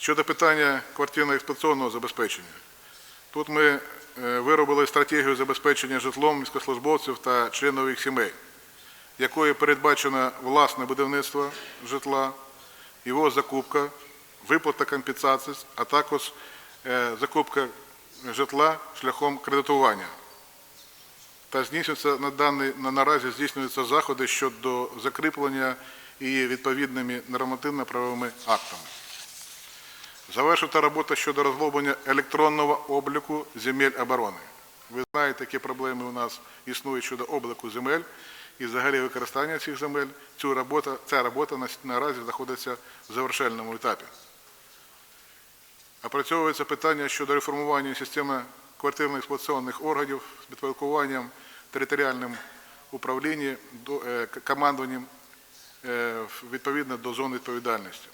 Щодо питання квартирно-експлуатаційного забезпечення. Тут ми е, виробили стратегію забезпечення житлом міськослужбовців та членів їх сімей, якою передбачено власне будівництво житла, його закупка, виплата компенсацій, а також е, закупка житла шляхом кредитування. Та здійснюється на даний на наразі здійснюються заходи щодо закріплення її відповідними нормативно-правовими актами. Завершити робота щодо розроблення електронного обліку земель оборони. Ви знаєте, які проблеми у нас існують щодо обліку земель і взагалі використання цих земель. Цю робота, ця робота наразі знаходиться в завершальному етапі. Опрацьовується питання щодо реформування системи квартирно-експлуатаційних органів з підпорядкуванням територіальним управлінням, е, командуванням е, відповідно до зон відповідальності.